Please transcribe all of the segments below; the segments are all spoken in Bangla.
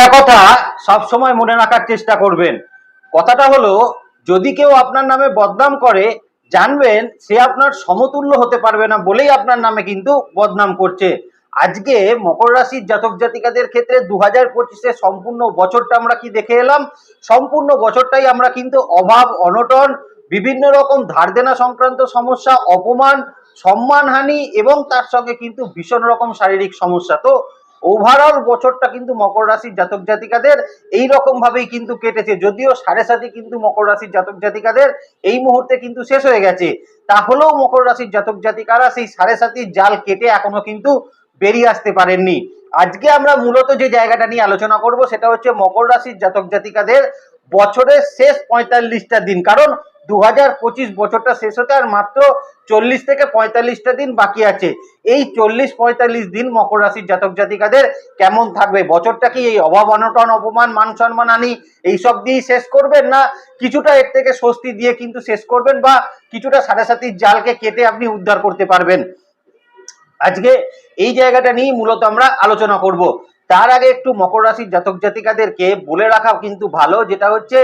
একটা কথা সব সময় মনে রাখার চেষ্টা করবেন। কথাটা হলো, যদি কেউ আপনার নামে বদনাম করে, জানবেন সে আপনার সমতুল্য হতে পারবে না বলেই আপনার নামে কিন্তু বদনাম করছে। আজকে মকর রাশির জাতক জাতিকাদের ক্ষেত্রে দু হাজার পঁচিশে সম্পূর্ণ বছরটা আমরা কি দেখে এলাম? সম্পূর্ণ বছরটাই আমরা কিন্তু অভাব, অনটন, বিভিন্ন রকম ধার দেনা সংক্রান্ত সমস্যা, অপমান, সম্মানহানি এবং তার সঙ্গে কিন্তু ভীষণ রকম শারীরিক সমস্যা। তো ওভারঅল বছরটা কিন্তু মকর রাশির জাতক জাতিকাদের এই রকম ভাবেই কিন্তু কেটেছে। যদিও সাড়ে সাথে কিন্তু মকর রাশির জাতক জাতিকাদের এই মুহূর্তে কিন্তু শেষ হয়ে গেছে। তাহলেও মকর রাশির জাতক জাতিকারা সেই সাড়ে সাতির জাল কেটে এখনও কিন্তু বেরিয়ে আসতে পারেননি। আজকে আমরা মূলত যে জায়গাটা নিয়ে আলোচনা করব সেটা হচ্ছে মকর রাশির জাতক জাতিকাদের বছরের শেষ পঁয়তাল্লিশটা দিন। কারণ দু হাজার পঁচিশ বছরটা শেষ হতে আর মাত্র চল্লিশ থেকে পঁয়তাল্লিশটা দিন বাকি আছে। এই চল্লিশ, পঁয়তাল্লিশ দিন মকর রাশির জাতক জাতিকাদের কেমন থাকবে? বছরটা কি এই অভাব, অনটন, অপমান, মান সম্মান আনি এইসব দিয়েই শেষ করবেন না? কিছুটা এর থেকে স্বস্তি দিয়ে কিন্তু শেষ করবেন বা কিছুটা সাড়ে সাতির জালকে কেটে আপনি উদ্ধার করতে পারবেন। আজকে এই জায়গাটা নিয়ে মূলত আমরা আলোচনা করব। তার আগে একটু মকর রাশির জাতক জাতিকাদেরকে বলে রাখা কিন্তু ভালো, যেটা হচ্ছে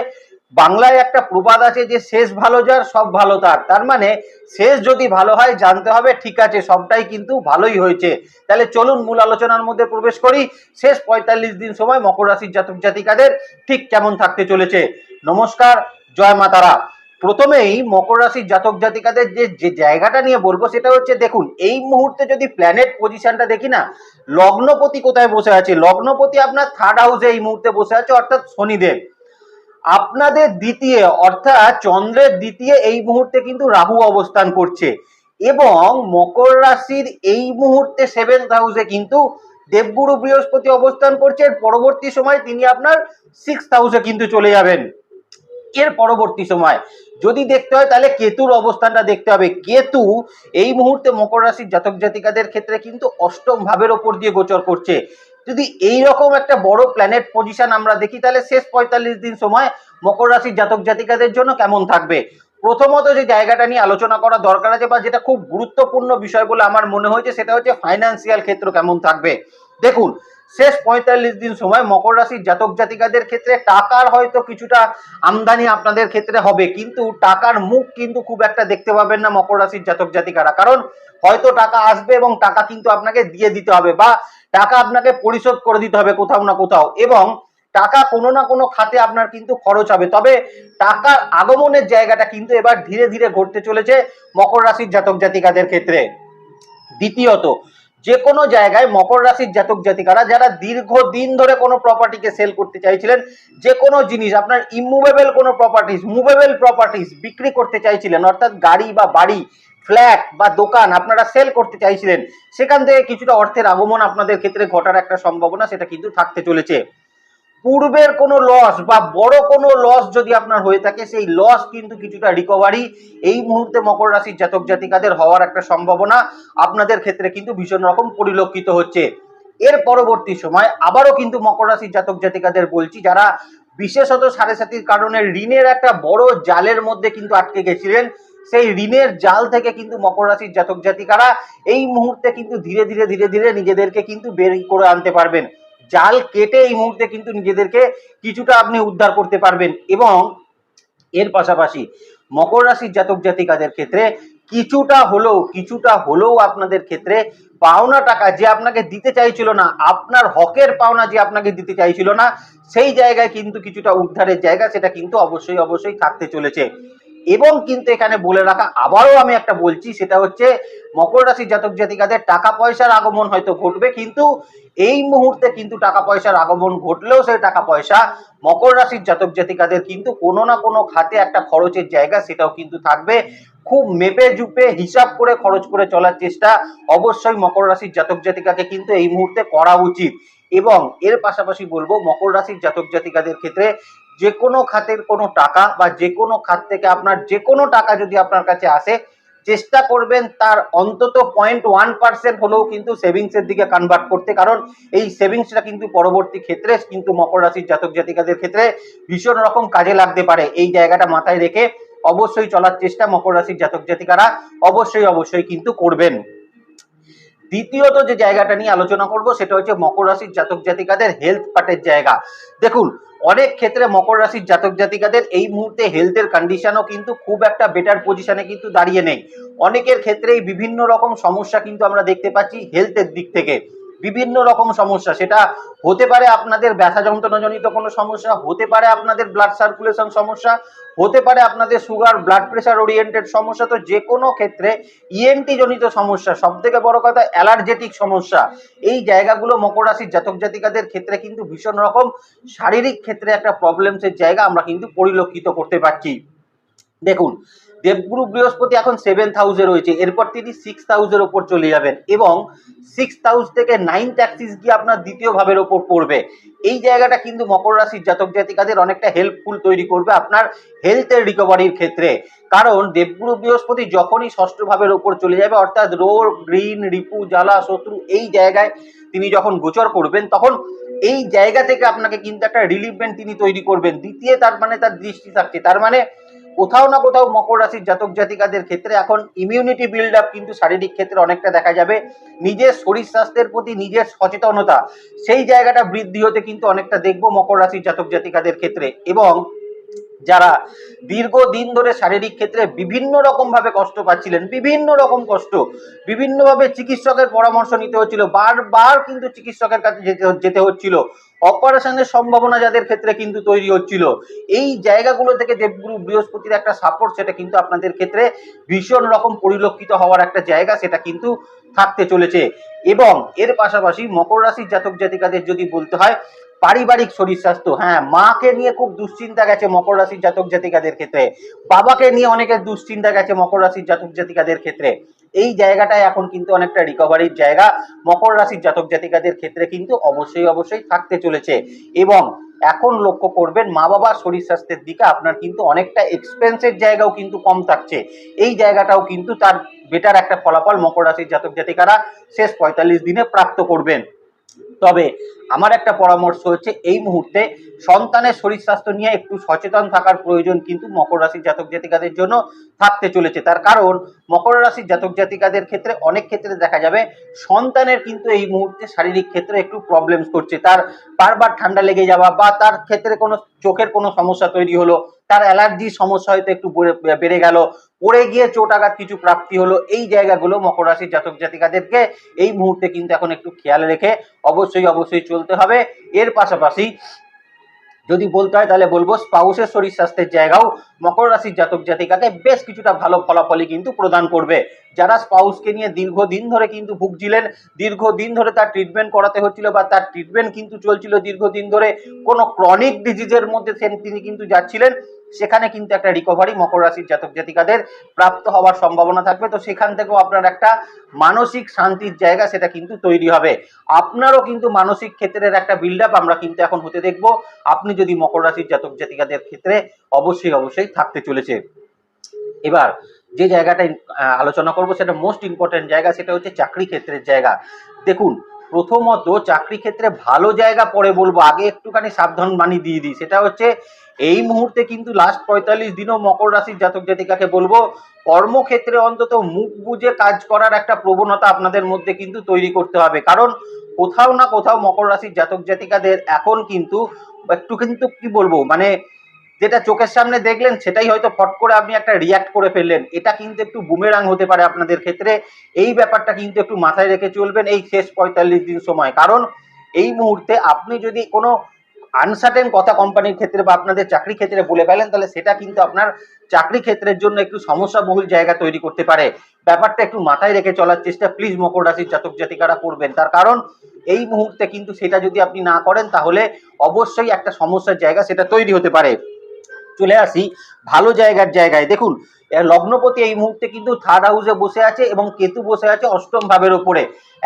বাংলায় একটা প্রবাদ আছে যে, শেষ ভালো যার, সব ভালো তার। তার মানে শেষ যদি ভালো হয়, জানতে হবে, ঠিক আছে, সবটাই কিন্তু ভালোই হয়েছে। তাহলে চলুন মূল আলোচনার মধ্যে প্রবেশ করি। শেষ পঁয়তাল্লিশ দিন সময় মকর রাশির জাতক জাতিকাদের ঠিক কেমন থাকতে চলেছে? নমস্কার, জয় মাতারা প্রথমেই মকর রাশির জাতক জাতিকাদের যে যে জায়গাটা নিয়ে বলব সেটা হচ্ছে, দেখুন, এই মুহূর্তে যদি প্ল্যানেট পজিশনটা দেখি না, লগ্নপতি কোথায় বসে আছে? লগ্নপতি আপনার থার্ড হাউসে এই মুহূর্তে বসে আছে, অর্থাৎ শনিদেব। আপনাদের দ্বিতীয়, অর্থাৎ চন্দ্রের দ্বিতীয় এই মুহূর্তে কিন্তু রাহু অবস্থান করছে। এবং মকর রাশির এই মুহূর্তে সেভেন্থ হাউসে কিন্তু দেবগুরু বৃহস্পতি অবস্থান করছে। পরবর্তী সময় তিনি আপনার সিক্স হাউসে কিন্তু চলে যাবেন। এর পরবর্তী সময় যদি দেখতে হয়, তাহলে কেতুর অবস্থানটা দেখতে হবে। কেতু এই মুহূর্তে মকর রাশির জাতক জাতিকাদের ক্ষেত্রে কিন্তু অষ্টম ভাবের ওপর দিয়ে গোচর করছে। যদি এই রকম একটা বড় প্ল্যানেট পজিশন আমরা দেখি, তাহলে শেষ পঁয়তাল্লিশ দিন সময় মকর রাশির জাতক জাতিকাদের জন্য কেমন থাকবে? প্রথমত যে জায়গাটা নিয়ে আলোচনা করা দরকার আছে বা যেটা খুব গুরুত্বপূর্ণ বিষয় বলে আমার মনে হয়েছে সেটা হচ্ছে ফাইন্যান্সিয়াল ক্ষেত্র কেমন থাকবে। দেখুন শেষ পঁয়তাল্লিশ দিন সময় মকর রাশির জাতক জাতিকাদের ক্ষেত্রে টাকার হয়তো কিছুটা আমদানি আপনাদের ক্ষেত্রে হবে, কিন্তু টাকার মুখ কিন্তু খুব একটা দেখতে পাবেন না মকর রাশির জাতক জাতিকারা। কারণ হয়তো টাকা আসবে এবং টাকা কিন্তু আপনাকে দিয়ে দিতে হবে বা টাকা আপনাকে পরিশোধ করে দিতে হবে কোথাও না কোথাও এবং টাকা কোনো না কোনো খাতে আপনার কিন্তু খরচ হবে। তবে টাকার আগমনের জায়গাটা কিন্তু এবার ধীরে ধীরে ঘটতে চলেছে মকর রাশির জাতক জাতিকাদের ক্ষেত্রে। দ্বিতীয়ত যে কোনো জায়গায় মকর রাশির জাতক জাতিকারা যারা দীর্ঘদিন ধরে কোনো প্রপার্টিকে সেল করতে চাইছিলেন যে কোনো জিনিস, আপনার ইমুভেবল কোনো প্রপার্টিস মুভেবল প্রপার্টিস বিক্রি করতে চাইছিলেন, অর্থাৎ গাড়ি বা বাড়ি ফ্ল্যাট বা দোকান আপনারা সেল করতে চাইছিলেন, সেখান থেকে কিছুটা অর্থের আগমন আপনাদের ক্ষেত্রে ঘটার একটা সম্ভাবনা সেটা কিন্তু থাকতে চলেছে। পূর্বের কোনো লস বা বড় কোনো লস যদি আপনার হয়ে থাকে, সেই লস কিন্তু কিছুটা রিকভারি এই মুহূর্তে মকর রাশির জাতক জাতিকাদের হওয়ার একটা সম্ভাবনা আপনাদের ক্ষেত্রে কিন্তু ভীষণ রকম পরিলক্ষিত হচ্ছে। এর পরবর্তী সময় আবারও কিন্তু মকর রাশির জাতক জাতিকাদের বলছি, যারা বিশেষত সাড়ে সাতির কারণে ঋণের একটা বড় জালের মধ্যে কিন্তু আটকে গেছিলেন, সেই ঋণের জাল থেকে কিন্তু মকর রাশির জাতক জাতিকারা এই মুহূর্তে কিন্তু ধীরে ধীরে ধীরে ধীরে নিজেদেরকে কিন্তু বের করে আনতে পারবেন। জাল কেটে এই মুহূর্তে কিন্তু নিজেদেরকে কিছুটা আপনি উদ্ধার করতে পারবেন এবং এর পাশাপাশি মকর রাশির জাতক জাতিকাদের ক্ষেত্রে কিছুটা হলেও কিছুটা হলেও আপনাদের ক্ষেত্রে পাওনা টাকা যে আপনাকে দিতে চাইছিল না, আপনার হকের পাওনা যে আপনাকে দিতে চাইছিল না, সেই জায়গায় কিন্তু কিছুটা উদ্ধারের জায়গা সেটা কিন্তু অবশ্যই অবশ্যই থাকতে চলেছে। এবং কিন্তু এখানে বলে রাখা, আবারও আমি একটা বলছি, সেটা হচ্ছে মকর রাশির জাতক জাতিকাদের টাকা পয়সার আগমন হয়তো ঘটবে, কিন্তু এই মুহূর্তে কিন্তু টাকা পয়সার আগমন ঘটলেও সেই টাকা পয়সা মকর রাশির জাতক জাতিকাদের কিন্তু কোনো না কোনো খাতে একটা খরচের জায়গা, সেটাও কিন্তু থাকবে। খুব মেপে জুপে হিসাব করে খরচ করে চলার চেষ্টা অবশ্যই মকর রাশির জাতক জাতিকাকে কিন্তু এই মুহূর্তে করা উচিত। এবং এর পাশাপাশি বলব, মকর রাশির জাতক জাতিকাদের ক্ষেত্রে যে কোনো খাতের কোনো টাকা বা যে কোনো খাত থেকে আপনার যে কোনো টাকা যদি আপনার কাছে আসে, চেষ্টা করবেন তার অন্তত পয়েন্ট ওয়ান পার্সেন্ট হলেও কিন্তু সেভিংসের দিকে কনভার্ট করতে। কারণ এই সেভিংসটা কিন্তু পরবর্তী ক্ষেত্রে, কিন্তু মকর রাশির জাতক জাতিকাদের ক্ষেত্রে ভীষণ রকম কাজে লাগতে পারে। এই জায়গাটা মাথায় রেখে অবশ্যই চলার চেষ্টা মকর রাশির জাতক জাতিকারা অবশ্যই অবশ্যই কিন্তু করবেন। দ্বিতীয়ত যে জায়গাটা নিয়ে আলোচনা করব, সেটা হচ্ছে মকর রাশির জাতক জাতিকাদের হেলথ পার্টের জায়গা। দেখুন অনেক ক্ষেত্রে মকর রাশির জাতক জাতিকাদের এই মুহূর্তে হেলথের কন্ডিশনও কিন্তু খুব একটা বেটার পজিশনে কিন্তু দাঁড়িয়ে নেই। অনেকের ক্ষেত্রেই বিভিন্ন রকম সমস্যা কিন্তু আমরা দেখতে পাচ্ছি হেলথের দিক থেকে। বিভিন্ন রকম সমস্যা। সেটা হতে পারে আপনাদের ব্যথা যন্ত্রণাজনিত কোনো সমস্যা, হতে পারে আপনাদের ব্লাড সার্কুলেশন সমস্যা, হতে পারে আপনাদের সুগার ব্লাড প্রেশার ওরিয়েন্টেড সমস্যা। তো যে কোনো ক্ষেত্রে ইএনটি জনিত সমস্যা সব থেকে বড় কথা অ্যালার্জেটিক সমস্যা। এই জায়গাগুলো মকর রাশির জাতক জাতিকাদের ক্ষেত্রে কিন্তু ভীষণ রকম শারীরিক ক্ষেত্রে একটা প্রবলেমসের জায়গা আমরা কিন্তু পরিলক্ষিত করতে পারছি। দেখুন দেবগুরু বৃহস্পতি এখন সেভেন্থ হাউসে রয়েছে। এরপর তিনি সিক্স হাউসের ওপর চলে যাবেন এবং সিক্স হাউস থেকে নাইন্থ অ্যাক্সিস গিয়ে আপনার দ্বিতীয় ভাবের ওপর পড়বে। এই জায়গাটা কিন্তু মকর রাশির জাতক জাতিকাদের অনেকটা হেল্পফুল তৈরি করবে আপনার হেলথের রিকভারির ক্ষেত্রে। কারণ দেবগুরু বৃহস্পতি যখনই ষষ্ঠ ভাবের ওপর চলে যাবে, অর্থাৎ রোগ গ্রিন রিপু, জ্বালা, শত্রু এই জায়গায় তিনি যখন গোচর করবেন, তখন এই জায়গা থেকে আপনাকে কিন্তু একটা রিলিফমেন্ট তিনি তৈরি করবেন। দ্বিতীয় তার মানে তার দৃষ্টি থাকছে। তার মানে কোথাও না কোথাও মকর রাশির জাতক জাতিকাদের ক্ষেত্রে এখন ইমিউনিটি বিল্ড আপ কিন্তু শারীরিক ক্ষেত্রে অনেকটা দেখা যাবে। নিজের শরীর স্বাস্থ্যের প্রতি নিজের সচেতনতা, সেই জায়গাটা বৃদ্ধি হতে কিন্তু অনেকটা দেখব মকর রাশির জাতক জাতিকাদের ক্ষেত্রে। এবং যারা দীর্ঘদিন ধরে শারীরিক ক্ষেত্রে বিভিন্ন রকম ভাবে কষ্ট পাচ্ছিলেন, বিভিন্ন রকম কষ্ট বিভিন্নভাবে চিকিৎসকের পরামর্শ নিতে হচ্ছিল, বারবার কিন্তু চিকিৎসকের কাছে যেতে যেতে হচ্ছিল অপারেশনের সম্ভাবনা যাদের ক্ষেত্রে কিন্তু তৈরি হচ্ছিল। এই জায়গাগুলো থেকে দেবগুরু বৃহস্পতির একটা সাপোর্ট সেটা কিন্তু আপনাদের ক্ষেত্রে ভীষণ রকম পরিলক্ষিত হওয়ার একটা জায়গা সেটা কিন্তু থাকতে চলেছে। এবং এর পাশাপাশি মকর রাশির জাতক জাতিকাদের যদি বলতে হয় পারিবারিক শরীর স্বাস্থ্য হ্যাঁ মাকে নিয়ে খুব দুশ্চিন্তা গেছে মকর রাশির জাতক জাতিকাদের ক্ষেত্রে, বাবাকে নিয়ে অনেকের দুশ্চিন্তা গেছে মকর রাশির জাতক জাতিকাদের ক্ষেত্রে, এই জায়গাটায় এখন কিন্তু অনেকটা রিকভারির জায়গা মকর রাশির জাতক জাতিকাদের ক্ষেত্রে কিন্তু অবশ্যই অবশ্যই থাকতে চলেছে এবং এখন লক্ষ্য করবেন মা বাবার শরীর স্বাস্থ্যের দিকে আপনার কিন্তু অনেকটা এক্সপেন্সের জায়গাও কিন্তু কম থাকছে, এই জায়গাটাও কিন্তু তার বেটার একটা ফলাফল মকর রাশির জাতক জাতিকারা শেষ পঁয়তাল্লিশ দিনে প্রাপ্ত করবেন। তবে আমার একটা পরামর্শ হচ্ছে, এই মুহূর্তে সন্তানের শরীর স্বাস্থ্য নিয়ে একটু সচেতন থাকার প্রয়োজন কিন্তু মকর রাশির জাতক জাতিকাদের জন্য থাকতে চলেছে। তার কারণ, মকর রাশির জাতক জাতিকাদের ক্ষেত্রে অনেক ক্ষেত্রে দেখা যাবে সন্তানের কিন্তু এই মুহূর্তে শারীরিক ক্ষেত্রে একটু প্রবলেমস করছে। তার বারবার ঠান্ডা লেগে যাওয়া বা তার ক্ষেত্রে কোনো চোখের কোনো সমস্যা তৈরি হলো, তার অ্যালার্জির সমস্যা হয়তো একটু বেড়ে- বেড়ে গেল পড়ে গিয়ে চোট আঘাত কিছু প্রাপ্তি হলো এই জায়গাগুলো মকর রাশির জাতক জাতিকাদেরকে এই মুহূর্তে কিন্তু এখন একটু খেয়াল রেখে অবশ্যই অবশ্যই চলতে হবে। এর পাশাপাশি যদি বলতে হয় তাহলে বলব স্পাউসের শরীর স্বাস্থ্যের জায়গাও মকর রাশির জাতক জাতিকাকে বেশ কিছুটা ভালো ফলাফলই কিন্তু প্রদান করবে। যারা স্পাউসকে নিয়ে দীর্ঘদিন ধরে কিন্তু ভুগছিলেন, দীর্ঘদিন ধরে তার ট্রিটমেন্ট করাতে হচ্ছিল বা তার ট্রিটমেন্ট কিন্তু চলছিল দীর্ঘদিন ধরে কোনো ক্রনিক ডিজিজের মধ্যে তিনি কিন্তু যাচ্ছিলেন সেখানে কিন্তু একটা রিকভারি মকর রাশির জাতক জাতিকাদের প্রাপ্ত হওয়ার সম্ভাবনা থাকবে। তো সেখান থেকেও আপনার একটা মানসিক শান্তির জায়গা সেটা কিন্তু তৈরি হবে। আপনারও কিন্তু মানসিক ক্ষেত্রের একটা বিল্ড আপ আমরা কিন্তু এখন হতে দেখব। আপনি যদি মকর রাশির জাতক জাতিকাদের ক্ষেত্রে অবশ্যই অবশ্যই থাকতে চলেছে। এবার যে জায়গাটায় আহ, আলোচনা করব সেটা মোস্ট ইম্পর্টেন্ট জায়গা সেটা হচ্ছে চাকরি ক্ষেত্রের জায়গা। দেখুন প্রথমত চাকরি ক্ষেত্রে ভালো জায়গা পরে বলব, আগে একটুখানি সাবধান বাণী দিয়ে দিই। সেটা হচ্ছে, এই মুহূর্তে কিন্তু লাস্ট পঁয়তাল্লিশ দিনও মকর রাশির জাতক জাতিকাকে বলব, কর্মক্ষেত্রে অন্তত মুখ বুঝে কাজ করার একটা প্রবণতা আপনাদের মধ্যে কিন্তু তৈরি করতে হবে। কারণ কোথাও না কোথাও মকর রাশির জাতক জাতিকাদের এখন কিন্তু একটু কিন্তু কি বলব মানে যেটা চোখের সামনে দেখলেন, সেটাই হয়তো ফট করে আপনি একটা রিয়াক্ট করে ফেললেন। এটা কিন্তু একটু বুমেরাং হতে পারে আপনাদের ক্ষেত্রে। এই ব্যাপারটা কিন্তু একটু মাথায় রেখে চলবেন এই শেষ পঁয়তাল্লিশ দিন সময়। কারণ এই মুহূর্তে আপনি যদি কোনো আনসার্টেন কথা কোম্পানির ক্ষেত্রে বা আপনাদের চাকরি ক্ষেত্রে বলে ফেলেন, তাহলে সেটা কিন্তু আপনার চাকরি ক্ষেত্রের জন্য একটু সমস্যাবহুল জায়গা তৈরি করতে পারে। ব্যাপারটা একটু মাথায় রেখে চলার চেষ্টা প্লিজ মকর রাশির জাতক জাতিকারা করবেন। তার কারণ এই মুহূর্তে কিন্তু সেটা যদি আপনি না করেন, তাহলে অবশ্যই একটা সমস্যার জায়গা সেটা তৈরি হতে পারে। চলে আসি ভালো জায়গার জায়গায়। দেখুন লগ্নপতি এই মুহূর্তে কিন্তু থার্ড হাউসে বসে আছে এবং কেতু বসে আছে অষ্টম ভাবের ওপরে।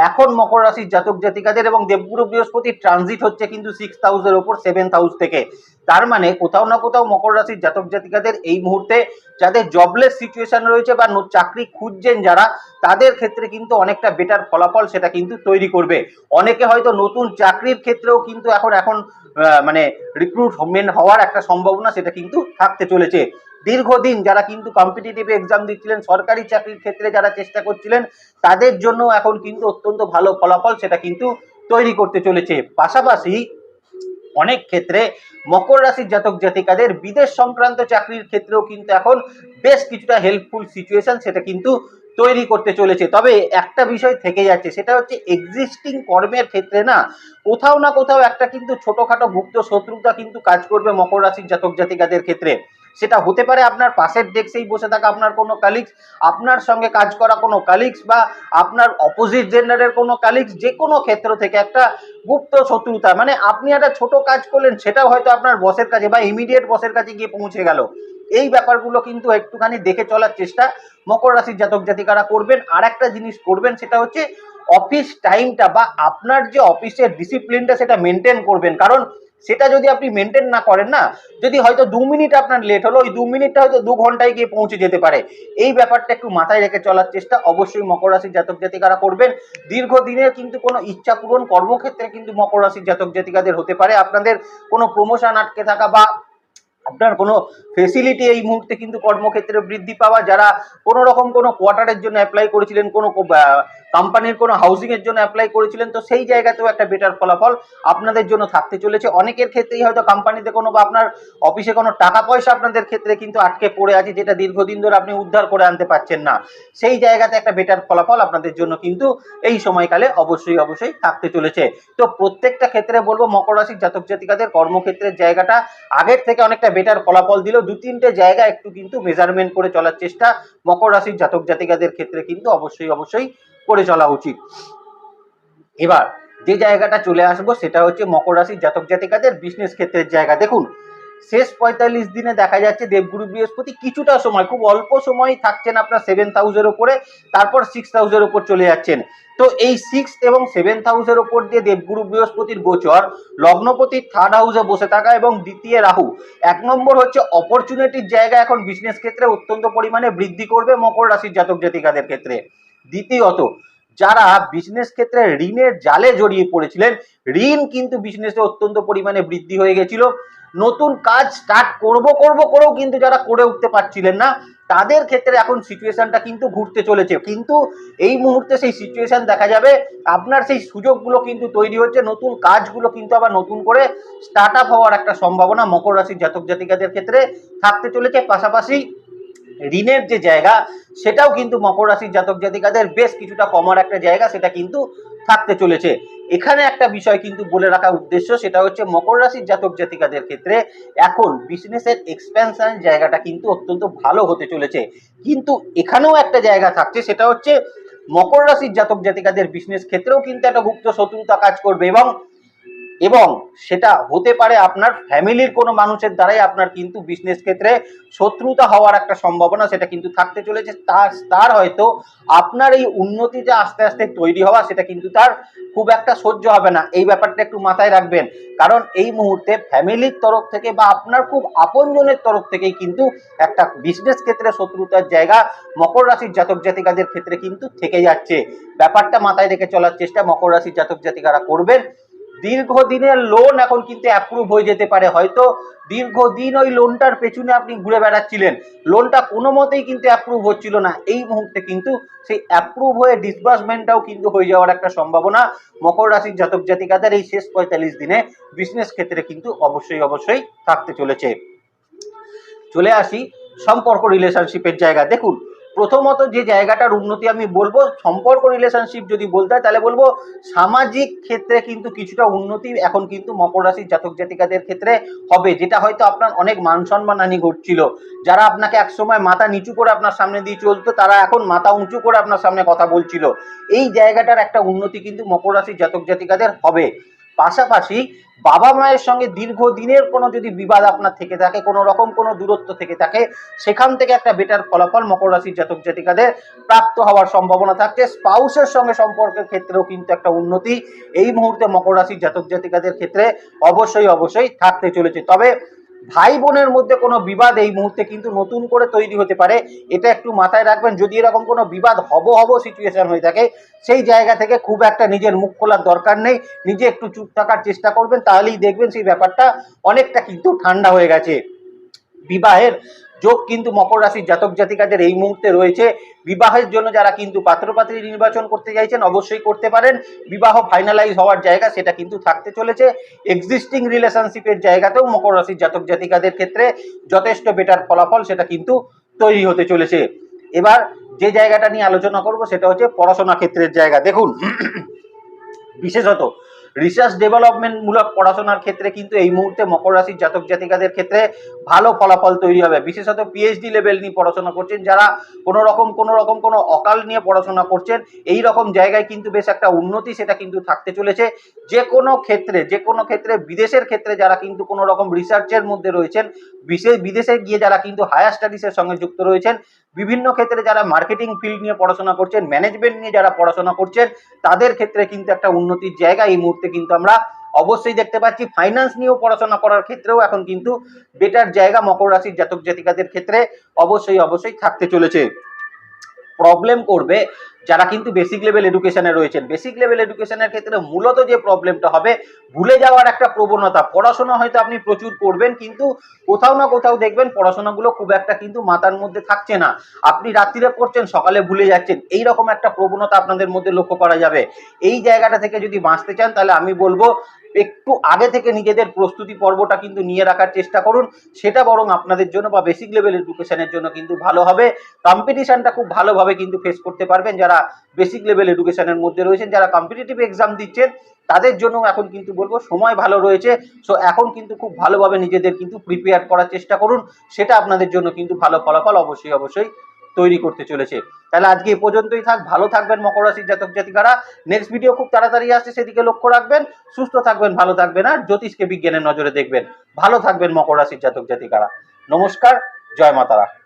এখন মকর রাশির জাতক জাতিকাদের এবং দেবগুরু বৃহস্পতির ট্রানজিট হচ্ছে কিন্তু সিক্স হাউসের ওপর সেভেন্থ হাউস থেকে। তার মানে কোথাও না কোথাও মকর রাশির জাতক জাতিকাদের এই মুহূর্তে যাদের জবলেস সিচুয়েশন রয়েছে বা চাকরি খুঁজছেন যারা, তাদের ক্ষেত্রে কিন্তু অনেকটা বেটার ফলাফল সেটা কিন্তু তৈরি করবে। অনেকে হয়তো নতুন চাকরির ক্ষেত্রেও কিন্তু এখন এখন মানে রিক্রুটমেন্ট হওয়ার একটা সম্ভাবনা সেটা কিন্তু থাকতে চলেছে। দীর্ঘদিন যারা কিন্তু কম্পিটিটিভ এক্সাম দিচ্ছিলেন, সরকারি চাকরির ক্ষেত্রে যারা চেষ্টা করছিলেন, তাদের জন্য এখন কিন্তু অত্যন্ত ভালো ফলাফল সেটা কিন্তু তৈরি করতে চলেছে। পাশাপাশি অনেক ক্ষেত্রে মকর রাশির জাতক জাতিকাদের বিদেশ সংক্রান্ত চাকরির ক্ষেত্রেও কিন্তু এখন বেশ কিছুটা হেল্পফুল সিচুয়েশন সেটা কিন্তু তৈরি করতে চলেছে। তবে একটা বিষয় থেকে যাচ্ছে, সেটা হচ্ছে এক্সিস্টিং কর্মের ক্ষেত্রে না, কোথাও না কোথাও একটা কিন্তু ছোটখাটো গুপ্ত শত্রুতা কিন্তু কাজ করবে মকর রাশির জাতক জাতিকাদের ক্ষেত্রে। সেটা হতে পারে আপনার পাশের ডেস্কেই বসে থাকা আপনার কোনো কালিগস আপনার সঙ্গে কাজ করা কোনো কালিগস বা আপনার অপোজিট জেন্ডারের কোনো কালিগস যে কোনো ক্ষেত্র থেকে একটা গুপ্ত শত্রুতা। মানে আপনি একটা ছোট কাজ করলেন, সেটাও হয়তো আপনার বসের কাছে বা ইমিডিয়েট বসের কাছে গিয়ে পৌঁছে গেল। এই ব্যাপারগুলো কিন্তু একটুখানি দেখে চলার চেষ্টা মকর রাশির জাতক জাতিকারা করবেন। আর একটা জিনিস করবেন, সেটা হচ্ছে অফিস টাইমটা বা আপনার যে অফিসের ডিসিপ্লিনটা সেটা মেনটেন করবেন। কারণ সেটা যদি আপনি মেনটেন না করেন না, যদি হয়তো দু মিনিট আপনার লেট হলো, ওই দু মিনিটটা হয়তো দু ঘন্টায় গিয়ে পৌঁছে যেতে পারে। এই ব্যাপারটা একটু মাথায় রেখে চলার চেষ্টা অবশ্যই মকর রাশির জাতক জাতিকারা করবেন। দীর্ঘদিনের কিন্তু কোনো ইচ্ছা পূরণ কর্মক্ষেত্রে কিন্তু মকর রাশির জাতক জাতিকাদের হতে পারে। আপনাদের কোনো প্রমোশন আটকে থাকা বা আপনার কোনো ফেসিলিটি এই মুহূর্তে কিন্তু কর্মক্ষেত্রে বৃদ্ধি পাওয়া, যারা কোনো রকম কোনো কোয়ার্টারের জন্য অ্যাপ্লাই করেছিলেন, কোনো কোম্পানির কোনো হাউজিং এর জন্য অ্যাপ্লাই করেছিলেন, তো সেই জায়গাতেও একটা বেটার ফলাফল আপনাদের জন্য থাকতে চলেছে। অনেকের ক্ষেত্রেই হয়তো কোম্পানিতে কোনো বা আপনার অফিসে কোনো টাকা পয়সা আপনাদের ক্ষেত্রে কিন্তু আটকে পড়ে আছে, যেটা দীর্ঘদিন ধরে আপনি উদ্ধার করে আনতে পারছেন না। সেই জায়গাতে একটা বেটার ফলাফল আপনাদের জন্য কিন্তু এই সময়কালে অবশ্যই অবশ্যই থাকতে চলেছে। তো প্রত্যেকটা ক্ষেত্রে বলব, মকর রাশির জাতক জাতিকাদের কর্মক্ষেত্রের জায়গাটা আগের থেকে অনেকটা বেটার ফলাফল দিল। দু তিনটে জায়গা একটু কিন্তু মেজারমেন্ট করে চলার চেষ্টা মকর রাশির জাতক জাতিকাদের ক্ষেত্রে কিন্তু অবশ্যই অবশ্যই করে চলা উচিত। এবার যে জায়গাটা চলে আসব সেটা হচ্ছে মকর রাশির জাতক জাতিকাদের বিজনেস ক্ষেত্রের জায়গা। দেখুন, শেষ পঁয়তাল্লিশ দিনে দেখা যাচ্ছে দেবগুরু বৃহস্পতি কিছুটা সময়, খুব অল্প সময় থাকছেন আপনার সেভেন হাউসের ওপরে তারপর সিক্স হাউসের ওপর চলে যাচ্ছেন। তো এই সিক্স এবং সেভেন হাউসের ওপর দিয়ে দেবগুরু বৃহস্পতির গোচর লগ্নপতির থার্ড হাউসে বসে থাকা এবং দ্বিতীয় রাহু। এক নম্বর হচ্ছে অপরচুনিটির জায়গা এখন বিজনেস ক্ষেত্রে অত্যন্ত পরিমাণে বৃদ্ধি করবে মকর রাশির জাতক জাতিকাদের ক্ষেত্রে। দ্বিতীয়ত, যারা বিজনেস ক্ষেত্রে ঋণের জালে জড়িয়ে পড়েছিলেন, ঋণ কিন্তু বিজনেসে অত্যন্ত পরিমাণে বৃদ্ধি হয়ে গেছিল। নতুন কাজ স্টার্ট করব করব, করেও কিন্তু যারা করে উঠতে পারছিলেন না, তাদের ক্ষেত্রে এখন সিচুয়েশনটা কিন্তু ঘুরতে চলেছে। কিন্তু এই মুহূর্তে সেই সিচুয়েশন দেখা যাবে, আপনার সেই সুযোগগুলো কিন্তু তৈরি হচ্ছে, নতুন কাজগুলো কিন্তু আবার নতুন করে স্টার্ট আপ হওয়ার একটা সম্ভাবনা মকর রাশির জাতক জাতিকাদের ক্ষেত্রে থাকতে চলেছে। পাশাপাশি ঋণের যে জায়গা, সেটাও কিন্তু মকর রাশির জাতক জাতিকাদের বেশ কিছুটা কমার একটা জায়গা, সেটা কিন্তু থাকতে চলেছে। এখানে একটা বিষয় কিন্তু বলে রাখা উদ্দেশ্য, সেটা হচ্ছে মকর রাশির জাতক জাতিকাদের ক্ষেত্রে এখন বিজনেসের এক্সপ্যানশন জায়গাটা কিন্তু অত্যন্ত ভালো হতে চলেছে। কিন্তু এখানেও একটা জায়গা থাকছে, সেটা হচ্ছে মকর রাশির জাতক জাতিকাদের বিজনেস ক্ষেত্রেও কিন্তু একটা গুপ্ত শত্রুতা কাজ করবে এবং এবং সেটা হতে পারে আপনার ফ্যামিলির কোনো মানুষের দ্বারাই আপনার কিন্তু বিজনেস ক্ষেত্রে শত্রুতা হওয়ার একটা সম্ভাবনা সেটা কিন্তু থাকতে চলেছে। তার তার হয়তো আপনার এই উন্নতিটা আস্তে আস্তে তৈরি হওয়া সেটা কিন্তু তার খুব একটা সহ্য হবে না। এই ব্যাপারটা একটু মাথায় রাখবেন। কারণ এই মুহূর্তে ফ্যামিলির তরফ থেকে বা আপনার খুব আপনজনের তরফ থেকেই কিন্তু একটা বিজনেস ক্ষেত্রে শত্রুতার জায়গা মকর রাশির জাতক জাতিকাদের ক্ষেত্রে কিন্তু থেকে যাচ্ছে। ব্যাপারটা মাথায় রেখে চলার চেষ্টা মকর রাশির জাতক জাতিকারা করবেন। দীর্ঘদিনের লোন এখন কিন্তু অ্যাপ্রুভ হয়ে যেতে পারে। হয়তো দীর্ঘদিন ওই লোনটার পেছনে আপনি ঘুরে বেড়াচ্ছিলেন। লোনটা কোনো মতেই কিন্তু অ্যাপ্রুভ হচ্ছিল না। এই মুহূর্তে কিন্তু সেই অ্যাপ্রুভ হয়ে ডিসবার্সমেন্টটাও কিন্তু হয়ে যাওয়ার একটা সম্ভাবনা মকর রাশির জাতক জাতিকাদের এই শেষ পঁয়তাল্লিশ দিনে বিজনেস ক্ষেত্রে কিন্তু অবশ্যই অবশ্যই থাকতে চলেছে। চলে আসি সম্পর্ক রিলেশনশিপের জায়গা। দেখুন প্রথমত যে জায়গাটার উন্নতি আমি বলব, সম্পর্ক রিলেশনশিপ যদি বলতে হয়, তাহলে বলব সামাজিক ক্ষেত্রে কিন্তু কিছুটা উন্নতি এখন কিন্তু মকর রাশির জাতক জাতিকাদের ক্ষেত্রে হবে, যেটা হয়তো আপনার অনেক মান সম্মানহানি ঘটছিল। যারা আপনাকে একসময় মাথা নিচু করে আপনার সামনে দিয়ে চলতো, তারা এখন মাথা উঁচু করে আপনার সামনে কথা বলছিল। এই জায়গাটার একটা উন্নতি কিন্তু মকর রাশির জাতক জাতিকাদের হবে। পাশাপাশি বাবা মায়ের সঙ্গে দীর্ঘদিনের কোনো যদি বিবাদ আপনার থেকে থাকে, কোনো রকম কোনো দূরত্ব থেকে থাকে, সেখান থেকে একটা বেটার ফলাফল মকর রাশির জাতক জাতিকাদের প্রাপ্ত হওয়ার সম্ভাবনা থাকছে। স্পাউসের সঙ্গে সম্পর্কের ক্ষেত্রেও কিন্তু একটা উন্নতি এই মুহূর্তে মকর রাশির জাতক জাতিকাদের ক্ষেত্রে অবশ্যই অবশ্যই থাকতে চলেছে। তবে ভাই বোনের মধ্যে কোনো বিবাদ এই মুহূর্তে কিন্তু নতুন করে তৈরি হতে পারে। এটা একটু মাথায় রাখবেন, যদি এরকম কোনো বিবাদ হব হব সিচুয়েশন হয়ে থাকে, সেই জায়গা থেকে খুব একটা নিজের মুখ খোলার দরকার নেই। নিজে একটু চুপ থাকার চেষ্টা করবেন, তাহলেই দেখবেন সেই ব্যাপারটা অনেকটা কিন্তু ঠান্ডা হয়ে গেছে। বিবাহের যোগ কিন্তু মকর রাশির জাতক জাতিকাদের এই মুহূর্তে রয়েছে। বিবাহের জন্য যারা কিন্তু পাত্রপাত্রী নির্বাচন করতে চাইছেন, অবশ্যই করতে পারেন। বিবাহ ফাইনালাইজ হওয়ার জায়গা সেটা কিন্তু থাকতে চলেছে। এক্সিস্টিং রিলেশনশিপের জায়গাতেও মকর রাশির জাতক জাতিকাদের ক্ষেত্রে যথেষ্ট বেটার ফলাফল সেটা কিন্তু তৈরি হতে চলেছে। এবার যে জায়গাটা নিয়ে আলোচনা করব সেটা হচ্ছে পড়াশোনা ক্ষেত্রের জায়গা। দেখুন, বিশেষত রিসার্চ ডেভেলপমেন্ট মূলক পড়াশোনার ক্ষেত্রে কিন্তু এই মুহূর্তে মকর রাশির জাতক জাতিকাদের ক্ষেত্রে ভালো ফলাফল তৈরি হবে। বিশেষত পিএইচডি লেভেল নিয়ে পড়াশোনা করছেন, যারা কোনো রকম কোনো রকম কোনো অকাল নিয়ে পড়াশোনা করছেন, এই রকম জায়গায় কিন্তু বেশ একটা উন্নতি সেটা কিন্তু থাকতে চলেছে। যে কোনো ক্ষেত্রে, যে কোনো ক্ষেত্রে, বিদেশের ক্ষেত্রে যারা কিন্তু কোনো রকম রিসার্চের মধ্যে রয়েছেন বিশেষ বিদেশে গিয়ে যারা কিন্তু হায়ার স্টাডিজের সঙ্গে যুক্ত রয়েছেন, বিভিন্ন ক্ষেত্রে যারা মার্কেটিং ফিল্ড নিয়ে পড়াশোনা করছেন ম্যানেজমেন্ট নিয়ে যারা পড়াশোনা করছেন, তাদের ক্ষেত্রে কিন্তু একটা উন্নতির জায়গা এই মুহূর্তে কিন্তু আমরা অবশ্যই দেখতে পাচ্ছি। ফাইন্যান্স নিয়েও পড়াশোনা করার ক্ষেত্রেও এখন কিন্তু বেটার জায়গা মকর রাশির জাতক জাতিকাদের ক্ষেত্রে অবশ্যই অবশ্যই থাকতে চলেছে। প্রবলেম করবে যারা কিন্তু বেসিক লেভেল এডুকেশনে রয়েছেন। বেসিক লেভেল এডুকেশনের ক্ষেত্রে মূলত যে প্রবলেমটা হবে, ভুলে যাওয়ার একটা প্রবণতা। পড়াশোনা হয়তো আপনি প্রচুর করবেন, কিন্তু কোথাও না কোথাও দেখবেন পড়াশোনাগুলো খুব একটা কিন্তু মাথার মধ্যে থাকছে না। আপনি রাত্রিরে পড়ছেন, সকালে ভুলে যাচ্ছেন এই রকম একটা প্রবণতা আপনাদের মধ্যে লক্ষ্য করা যাবে। এই জায়গাটা থেকে যদি বাঁচতে চান, তাহলে আমি বলব একটু আগে থেকে নিজেদের প্রস্তুতি পর্বটা কিন্তু নিয়ে রাখার চেষ্টা করুন। সেটা বরং আপনাদের জন্য বা বেসিক লেভেল এডুকেশনের জন্য কিন্তু ভালো হবে। কম্পিটিশনটা খুব ভালোভাবে কিন্তু ফেস করতে পারবেন যারা বেসিক লেভেল এডুকেশনের মধ্যে রয়েছেন, যারা কম্পিটিটিভ এক্সাম দিচ্ছেন, তাদের জন্য এখন কিন্তু বলব সময় ভালো রয়েছে। সো এখন কিন্তু খুব ভালোভাবে নিজেদের কিন্তু প্রিপেয়ার করার চেষ্টা করুন। সেটা আপনাদের জন্য কিন্তু ভালো ফলাফল অবশ্যই অবশ্যই তৈরি করতে চলেছে। তাহলে আজকে এ পর্যন্তই থাক, ভালো থাকবেন মকর রাশির জাতক জাতিকারা। নেক্সট ভিডিও খুব তাড়াতাড়ি আসছে, সেদিকে লক্ষ্য রাখবেন। সুস্থ থাকবেন, ভালো থাকবেন আর জ্যোতিষকে বিজ্ঞানের নজরে দেখবেন। ভালো থাকবেন মকর রাশির জাতক জাতিকারা। নমস্কার, জয় মাতারা।